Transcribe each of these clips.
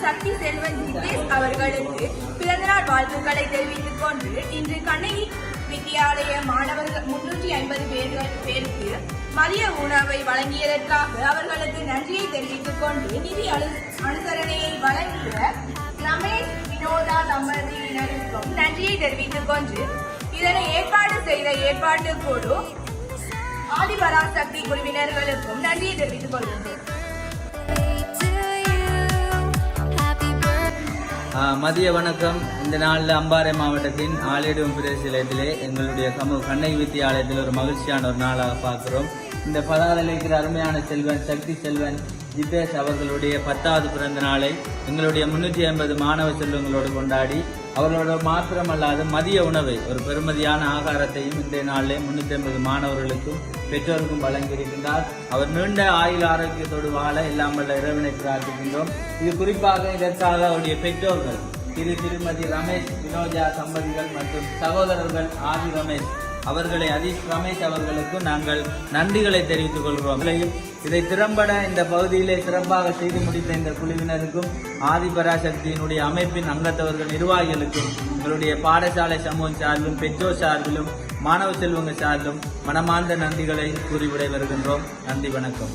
சக்தி செல்வன் ஜிதேஷ் அவர்களுக்கு பிறந்தநாள் வாழ்த்துக்களை தெரிவித்துக் கொண்டு இன்று கண்ணகி வித்தியாலய மாணவர்கள் முன்னூற்றி ஐம்பது பேர்கள் பேருக்கு மதிய உணவை வழங்கியதற்காக அவர்களுக்கு நன்றியை தெரிவித்துக் கொண்டு நிதி அனு அனுசரணையை வழங்கிய ரமேஷ் வினோதா தம்பதியினருக்கும் நன்றியை தெரிவித்துக் கொண்டு இதனை ஏற்பாடு செய்த ஏற்பாட்டு குழு ஆதிபராசக்தி குழுவினர்களுக்கும் நன்றியை தெரிவித்துக் கொள்கிறேன் மதிய வணக்கம். இந்த நாளில் அம்பாறை மாவட்டத்தின் ஆலேடுவம் பிரதேசத்திலே எங்களுடைய சமூக கண்ணகி வித்தியாலயத்தில் ஒரு மகிழ்ச்சியான ஒரு நாளாக பார்க்குறோம். இந்த பதாதையில் இருக்கிற அருமையான செல்வன் சக்தி செல்வன் ஜிபேஷ் அவர்களுடைய பத்தாவது பிறந்த நாளை எங்களுடைய முன்னூற்றி ஐம்பது மாணவ செல்வங்களோடு கொண்டாடி அவர்களோட மாத்திரமல்லாது மதிய உணவை ஒரு பெருமதியான ஆகாரத்தையும் இன்றைய நாளிலே முன்னூற்றி ஐம்பது மாணவர்களுக்கும் பெற்றோருக்கும் வழங்கியிருக்கின்றார். அவர் நீண்ட ஆயுள் ஆரோக்கியத்தோடு வாழ எல்லாம் வல்ல இறைவனை பிரார்த்திக்கின்றோம். இது குறிப்பாக இதற்காக அவருடைய பெற்றோர்கள் திரு திருமதி ரமேஷ் வினோஜா சம்பதிகள் மற்றும் சகோதரர்கள் ஆதி ரமேஷ் அவர்களை அதீஷ் ரமேஷ் அவர்களுக்கும் நாங்கள் நன்றிகளை தெரிவித்துக் கொள்கிறோம். இதை திறம்பட இந்த பகுதியிலே சிறப்பாக செய்து முடித்த இந்த குழுவினருக்கும் ஆதிபராசக்தியினுடைய அமைப்பின் அங்கத்தவர்கள் நிர்வாகிகளுக்கும் எங்களுடைய பாடசாலை சமூகம் சார்பிலும் பெற்றோர் சார்பிலும் மாணவ செல்வங்க சார்பிலும் மனமார்ந்த நன்றிகளை கூறி விடைபெறுகின்றோம். நன்றி வணக்கம்.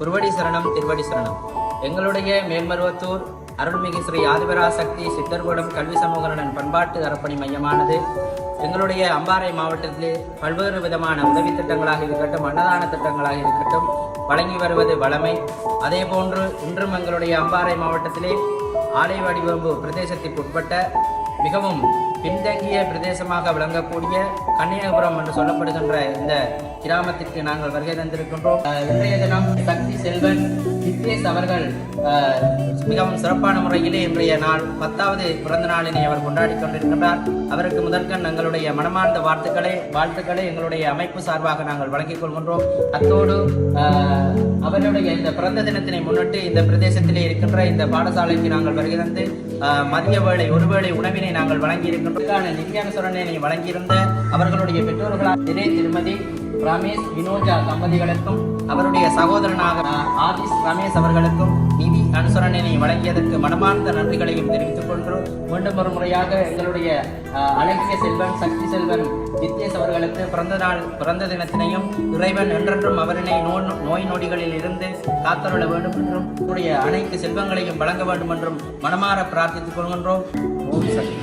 குருவடி சரணம் திருவடி சரணம். எங்களுடைய மேல்மருவத்தூர் அருள்மிகு ஸ்ரீ ஆதிபராசக்தி சித்தர்கூடம் கல்வி சமூகநலன் பண்பாட்டு அறப்பணி மையமானது. எங்களுடைய அம்பாறை மாவட்டத்திலே பல்வேறு விதமான உதவி திட்டங்களாக இருக்கட்டும் அன்னதான திட்டங்களாக இருக்கட்டும் வழங்கி வருவது வளமை அதே போன்று இன்றும் எங்களுடைய அம்பாறை மாவட்டத்திலே ஆலை வடிவம்பு பிரதேசத்திற்கு உட்பட்ட மிகவும் பின்தங்கிய பிரதேசமாக விளங்கக்கூடிய கன்னியாகுமரம் என்று சொல்லப்படுகின்ற இந்த கிராமத்திற்கு நாங்கள் வருகை தந்திருக்கின்றோம். இன்றைய தினம் சக்தி செல்வன் நித்யேஷ் அவர்கள் மிகவும் சிறப்பான முறையிலே இன்றைய நாள் பத்தாவது பிறந்த நாளினை அவர் கொண்டாடி கொண்டிருக்கின்றார். அவருக்கு முதற்கண் எங்களுடைய மனமார்ந்த வாழ்த்துக்களை வாழ்த்துக்களை எங்களுடைய அமைப்பு சார்பாக நாங்கள் வழங்கிக் கொள்கின்றோம். அத்தோடு அவருடைய இந்த பிறந்த தினத்தினை முன்னிட்டு இந்த பிரதேசத்திலே இருக்கின்ற இந்த பாடசாலைக்கு நாங்கள் வருகை தந்து அஹ், மதிய வேளை ஒருவேளை உணவினை நாங்கள் வழங்கி இருக்கின்றோம் நிதியானுசரணையை வழங்கியிருந்த அவர்களுடைய பெற்றோர்களால் திரே திருமதி ரமேஷ் வினோஜா தம்பதிகளுக்கும் அவருடைய சகோதரனாக அஹ், ஆதிஷ் ரமேஷ் அவர்களுக்கும் நிதி அனுசரணையை வழங்கியதற்கு மனமார்ந்த நன்றிகளையும் தெரிவித்துக் கொள்கிறோம். மீண்டும் ஒரு முறையாக எங்களுடைய அழகிய செல்வன் சக்தி செல்வன் வித்யேஷ் அவர்களுக்கு பிறந்த நாள் பிறந்த தினத்தினையும் இறைவன் என்றென்றும் அவரினை நோய் நோய் நொடிகளில் இருந்து காத்தருள வேண்டும் என்றும் அவருடைய அனைத்து செல்வங்களையும் வழங்க வேண்டும் என்றும் மனமாற பிரார்த்தித்துக் கொள்கின்றோம். ஓம் சக்தி.